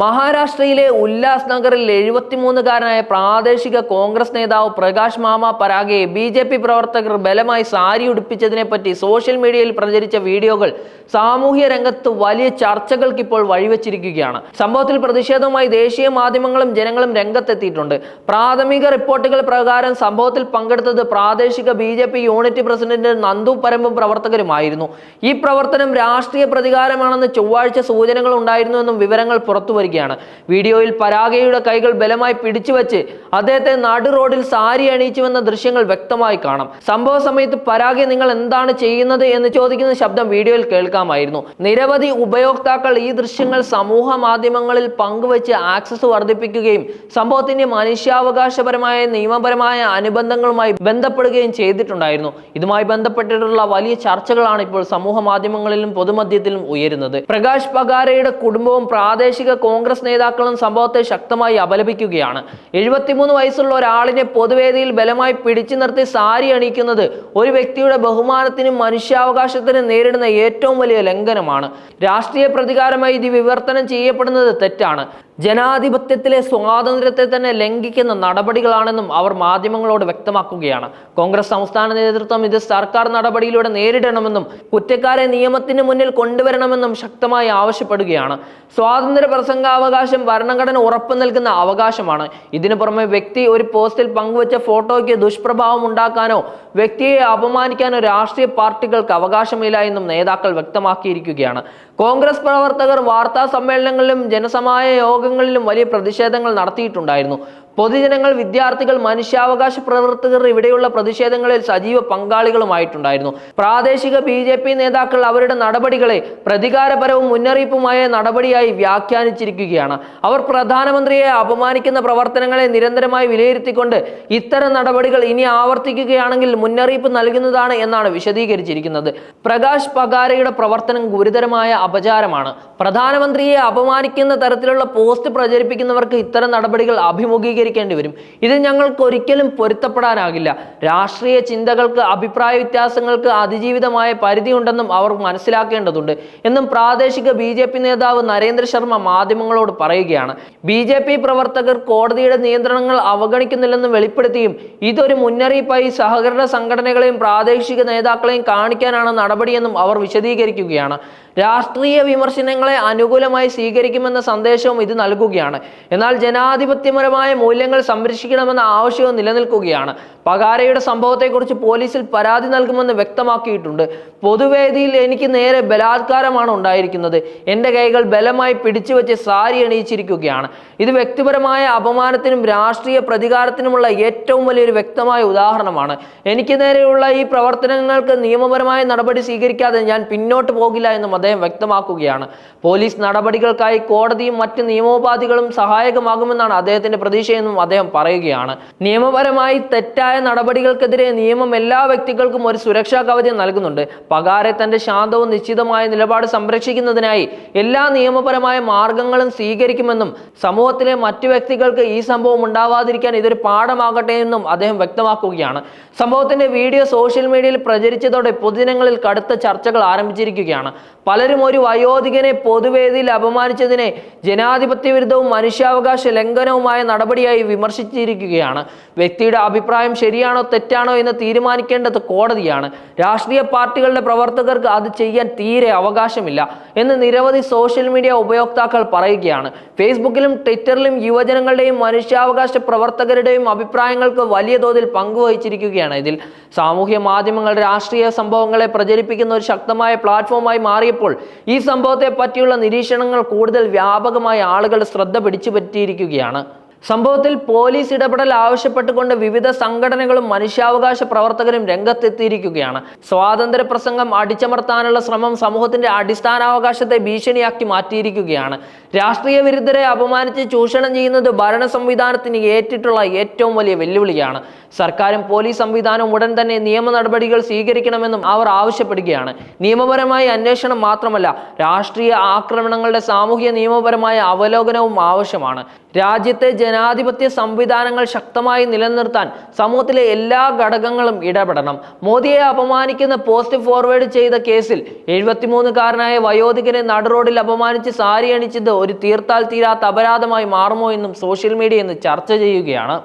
മഹാരാഷ്ട്രയിലെ ഉല്ലാസ് നഗറിൽ എഴുപത്തിമൂന്നുകാരനായ പ്രാദേശിക കോൺഗ്രസ് നേതാവ് പ്രകാശ് മാമ പരാഗയെ ബി ജെ പി പ്രവർത്തകർ ബലമായി സാരി ഉടുപ്പിച്ചതിനെ പറ്റി സോഷ്യൽ മീഡിയയിൽ പ്രചരിച്ച വീഡിയോകൾ സാമൂഹ്യ രംഗത്ത് വലിയ ചർച്ചകൾക്ക് ഇപ്പോൾ വഴിവെച്ചിരിക്കുകയാണ്. സംഭവത്തിൽ പ്രതിഷേധവുമായി ദേശീയ മാധ്യമങ്ങളും ജനങ്ങളും രംഗത്തെത്തിയിട്ടുണ്ട്. പ്രാഥമിക റിപ്പോർട്ടുകൾ പ്രകാരം സംഭവത്തിൽ പങ്കെടുത്തത് പ്രാദേശിക ബി യൂണിറ്റ് പ്രസിഡന്റ് നന്ദു പരമ്പും പ്രവർത്തകരുമായിരുന്നു. ഈ പ്രവർത്തനം രാഷ്ട്രീയ പ്രതികാരമാണെന്ന് ചൊവ്വാഴ്ച സൂചനകൾ ഉണ്ടായിരുന്നുവെന്നും വിവരങ്ങൾ പുറത്തു വരികയാണ് വീഡിയോയിൽ പരാഗയുടെ കൈകൾ ബലമായി പിടിച്ചുവെച്ച് അദ്ദേഹത്തെ നടു റോഡിൽ സാരി അണിയിച്ചുവെന്ന ദൃശ്യങ്ങൾ വ്യക്തമായി കാണാം. സംഭവ സമയത്ത് പരാഗെ നിങ്ങൾ എന്താണ് ചെയ്യുന്നത് എന്ന് ചോദിക്കുന്ന ശബ്ദം വീഡിയോയിൽ കേൾക്കാമായിരുന്നു. നിരവധി ഉപയോക്താക്കൾ ഈ ദൃശ്യങ്ങൾ സമൂഹ മാധ്യമങ്ങളിൽ പങ്കുവച്ച് ആക്സസ് വർദ്ധിപ്പിക്കുകയും സംഭവത്തിന്റെ മനുഷ്യാവകാശപരമായ നിയമപരമായ അനുബന്ധങ്ങളുമായി ബന്ധപ്പെടുകയും ചെയ്തിട്ടുണ്ടായിരുന്നു. ഇതുമായി ബന്ധപ്പെട്ടിട്ടുള്ള വലിയ ചർച്ചകളാണ് ഇപ്പോൾ സമൂഹ മാധ്യമങ്ങളിലും പൊതുമധ്യത്തിലും ഉയരുന്നത്. പ്രകാശ് പകാരയുടെ കുടുംബവും പ്രാദേശിക കോൺഗ്രസ് നേതാക്കളും സംഭവത്തെ ശക്തമായി അപലപിക്കുകയാണ്. എഴുപത്തിമൂന്ന് വയസ്സുള്ള ഒരാളിനെ പൊതുവേദിയിൽ ബലമായി പിടിച്ചു നിർത്തി സാരി അണിയിക്കുന്നത് ഒരു വ്യക്തിയുടെ ബഹുമാനത്തിനും മനുഷ്യാവകാശത്തിനും നേരിടുന്ന ഏറ്റവും വലിയ ലംഘനമാണ്. രാഷ്ട്രീയ പ്രതികാരമായി ഇത് വിവർത്തനം ചെയ്യപ്പെടുന്നത് തെറ്റാണ്. ജനാധിപത്യത്തിലെ സ്വാതന്ത്ര്യത്തെ തന്നെ ലംഘിക്കുന്ന നടപടികളാണെന്നും അവർ മാധ്യമങ്ങളോട് വ്യക്തമാക്കുകയാണ്. കോൺഗ്രസ് സംസ്ഥാന നേതൃത്വം ഇത് സർക്കാർ നടപടിയിലൂടെ നേരിടണമെന്നും കുറ്റക്കാരെ നിയമത്തിന് മുന്നിൽ കൊണ്ടുവരണമെന്നും ശക്തമായി ആവശ്യപ്പെടുകയാണ്. സ്വാതന്ത്ര്യ പ്രസംഗാവകാശം ഭരണഘടന ഉറപ്പു നൽകുന്ന അവകാശമാണ്. ഇതിനു പുറമെ വ്യക്തി ഒരു പോസ്റ്റിൽ പങ്കുവച്ച ഫോട്ടോയ്ക്ക് ദുഷ്പ്രഭാവം ഉണ്ടാക്കാനോ വ്യക്തിയെ അപമാനിക്കാനോ രാഷ്ട്രീയ പാർട്ടികൾക്ക് അവകാശമില്ല എന്നും നേതാക്കൾ വ്യക്തമാക്കിയിരിക്കുകയാണ്. കോൺഗ്രസ് പ്രവർത്തകർ വാർത്താ സമ്മേളനങ്ങളിലും ജനസമായ യോഗങ്ങളിലും വലിയ പ്രതിഷേധങ്ങൾ നടത്തിയിട്ടുണ്ടായിരുന്നു. പൊതുജനങ്ങൾ വിദ്യാർത്ഥികൾ മനുഷ്യാവകാശ പ്രവർത്തകർ ഇവിടെയുള്ള പ്രതിഷേധങ്ങളിൽ സജീവ പങ്കാളികളുമായിട്ടുണ്ടായിരുന്നു. പ്രാദേശിക ബി ജെ പി നേതാക്കൾ അവരുടെ നടപടികളെ പ്രതികാരപരവും മുന്നറിയിപ്പുമായ നടപടിയായി വ്യാഖ്യാനിച്ചിരിക്കുകയാണ്. അവർ പ്രധാനമന്ത്രിയെ അപമാനിക്കുന്ന പ്രവർത്തനങ്ങളെ നിരന്തരമായി വിലയിരുത്തിക്കൊണ്ട് ഇത്തരം നടപടികൾ ഇനി ആവർത്തിക്കുകയാണെങ്കിൽ മുന്നറിയിപ്പ് നൽകുന്നതാണ് എന്നാണ് വിശദീകരിച്ചിരിക്കുന്നത്. പ്രകാശ് പകാരയുടെ പ്രവർത്തനം ഗുരുതരമായ അപചാരമാണ്. പ്രധാനമന്ത്രിയെ അപമാനിക്കുന്ന തരത്തിലുള്ള പോസ്റ്റ് പ്രചരിപ്പിക്കുന്നവർക്ക് ഇത്തരം നടപടികൾ അഭിമുഖീകരിക്കേണ്ടി വരും. ഇത് ഞങ്ങൾക്ക് ഒരിക്കലും പൊരുത്തപ്പെടാനാകില്ല. രാഷ്ട്രീയ ചിന്തകൾക്ക് അഭിപ്രായ വ്യത്യാസങ്ങൾക്ക് അതിജീവിതമായ പരിധി ഉണ്ടെന്നും അവർ മനസ്സിലാക്കേണ്ടതുണ്ട് എന്നും പ്രാദേശിക ബി ജെ പി നേതാവ് നരേന്ദ്ര ശർമ്മ മാധ്യമങ്ങളോട് പറയുകയാണ്. ബി ജെ പി പ്രവർത്തകർ കോടതിയുടെ നിയന്ത്രണങ്ങൾ അവഗണിക്കുന്നില്ലെന്ന് വെളിപ്പെടുത്തിയും ഇതൊരു മുന്നറിയിപ്പായി സഹകരണ സംഘടനകളെയും പ്രാദേശിക നേതാക്കളെയും കാണിക്കാനാണ് നടപടിയെന്നും അവർ വിശദീകരിക്കുകയാണ്. രാഷ്ട്രീയ വിമർശനങ്ങളെ അനുകൂലമായി സ്വീകരിക്കുമെന്ന സന്ദേശവും ഇത് നൽകുകയാണ്. എന്നാൽ ജനാധിപത്യപരമായ മൂല്യങ്ങൾ സംരക്ഷിക്കണമെന്ന ആവശ്യവും നിലനിൽക്കുകയാണ്. പകാരയുടെ സംഭവത്തെക്കുറിച്ച് പോലീസിൽ പരാതി നൽകുമെന്ന് വ്യക്തമാക്കിയിട്ടുണ്ട്. പൊതുവേദിയിൽ എനിക്ക് നേരെ ബലാത്കാരമാണ് ഉണ്ടായിരിക്കുന്നത്. എന്റെ കൈകൾ ബലമായി പിടിച്ചു വെച്ച് സാരി അണിയിച്ചിരിക്കുകയാണ്. ഇത് വ്യക്തിപരമായ അപമാനത്തിനും രാഷ്ട്രീയ പ്രതികാരത്തിനുമുള്ള ഏറ്റവും വലിയൊരു വ്യക്തമായ ഉദാഹരണമാണ്. എനിക്ക് നേരെയുള്ള ഈ പ്രവർത്തനങ്ങൾക്ക് നിയമപരമായ നടപടി സ്വീകരിക്കാതെ ഞാൻ പിന്നോട്ട് പോകില്ല എന്നും അദ്ദേഹം വ്യക്തമാക്കുകയാണ്. പോലീസ് നടപടികൾക്കായി കോടതിയും മറ്റ് നിയമോപാധികളും സഹായകമാകുമെന്നാണ് അദ്ദേഹത്തിന്റെ പ്രതീക്ഷയെന്നും അദ്ദേഹം പറയുകയാണ്. നിയമപരമായി തെറ്റായ നടപടികൾക്കെതിരെ നിയമം എല്ലാ വ്യക്തികൾക്കും ഒരു സുരക്ഷാ കവചം നൽകുന്നുണ്ട്. പകാരെ തന്റെ ശാന്തവും നിശ്ചിതമായ നിലപാട് സംരക്ഷിക്കുന്നതിനായി എല്ലാ നിയമപരമായ മാർഗങ്ങളും സ്വീകരിക്കുമെന്നും സമൂഹത്തിലെ മറ്റു വ്യക്തികൾക്ക് ഈ സംഭവം ഉണ്ടാവാതിരിക്കാൻ ഇതൊരു പാഠമാകട്ടെ എന്നും അദ്ദേഹം വ്യക്തമാക്കുകയാണ്. സംഭവത്തിന്റെ വീഡിയോ സോഷ്യൽ മീഡിയയിൽ പ്രചരിച്ചതോടെ പൊതുജനങ്ങളിൽ കടുത്ത ചർച്ചകൾ ആരംഭിച്ചിരിക്കുകയാണ്. പലരും ഒരു വയോധികനെ പൊതുവേദിയിൽ അപമാനിച്ചതിനെ ജനാധിപത്യ വിരുദ്ധവും മനുഷ്യാവകാശ ലംഘനവുമായ നടപടിയായി വിമർശിച്ചിരിക്കുകയാണ്. വ്യക്തിയുടെ അഭിപ്രായം ശരിയാണോ തെറ്റാണോ എന്ന് തീരുമാനിക്കേണ്ടത് കോടതിയാണ്. രാഷ്ട്രീയ പാർട്ടികളുടെ പ്രവർത്തകർക്ക് അത് ചെയ്യാൻ തീരെ അവകാശമില്ല എന്ന് നിരവധി സോഷ്യൽ മീഡിയ ഉപയോക്താക്കൾ പറയുകയാണ്. ഫേസ്ബുക്കിലും ട്വിറ്ററിലും യുവജനങ്ങളുടെയും മനുഷ്യാവകാശ പ്രവർത്തകരുടെയും അഭിപ്രായങ്ങൾക്ക് വലിയ തോതിൽ പങ്കുവഹിച്ചിരിക്കുകയാണ് ഇതിൽ. സാമൂഹ്യ മാധ്യമങ്ങൾ രാഷ്ട്രീയ സംഭവങ്ങളെ പ്രചരിപ്പിക്കുന്ന ഒരു ശക്തമായ പ്ലാറ്റ്ഫോമായി മാറിയപ്പോൾ ഈ സംഭവത്തെ പറ്റിയുള്ള നിരീക്ഷണങ്ങൾ കൂടുതൽ വ്യാപകമായി ആളുകളുടെ ശ്രദ്ധ പിടിച്ചു പറ്റിയിരിക്കുകയാണ് സംഭവത്തിൽ പോലീസ് ഇടപെടൽ ആവശ്യപ്പെട്ടുകൊണ്ട് വിവിധ സംഘടനകളും മനുഷ്യാവകാശ പ്രവർത്തകരും രംഗത്തെത്തിയിരിക്കുകയാണ്. സ്വാതന്ത്ര്യ പ്രസംഗം അടിച്ചമർത്താനുള്ള ശ്രമം സമൂഹത്തിന്റെ അടിസ്ഥാനാവകാശത്തെ ഭീഷണിയാക്കി മാറ്റിയിരിക്കുകയാണ്. രാഷ്ട്രീയ വിരുദ്ധരെ അപമാനിച്ച് ചൂഷണം ചെയ്യുന്നത് ഭരണ സംവിധാനത്തിന് ഏറ്റിട്ടുള്ള ഏറ്റവും വലിയ വെല്ലുവിളിയാണ്. സർക്കാരും പോലീസ് സംവിധാനവും ഉടൻ തന്നെ നിയമ നടപടികൾ സ്വീകരിക്കണമെന്നും അവർ ആവശ്യപ്പെടുകയാണ്. നിയമപരമായ അന്വേഷണം മാത്രമല്ല രാഷ്ട്രീയ ആക്രമണങ്ങളുടെ സാമൂഹ്യ നിയമപരമായ അവലോകനവും ആവശ്യമാണ്. രാജ്യത്തെ ജനാധിപത്യ സംവിധാനങ്ങൾ ശക്തമായി നിലനിർത്താൻ സമൂഹത്തിലെ എല്ലാ ഘടകങ്ങളും ഇടപെടണം. മോദിയെ അപമാനിക്കുന്ന പോസ്റ്റ് ഫോർവേഡ് ചെയ്ത കേസിൽ എഴുപത്തിമൂന്നുകാരനായ വയോധികനെ നടുറോഡിൽ അപമാനിച്ച് സാരി അണിച്ചത് ഒരു തീർത്താൽ തീരാത്ത അപരാധമായി മാറുമോ എന്നും സോഷ്യൽ മീഡിയ ഇന്ന് ചർച്ച ചെയ്യുകയാണ്.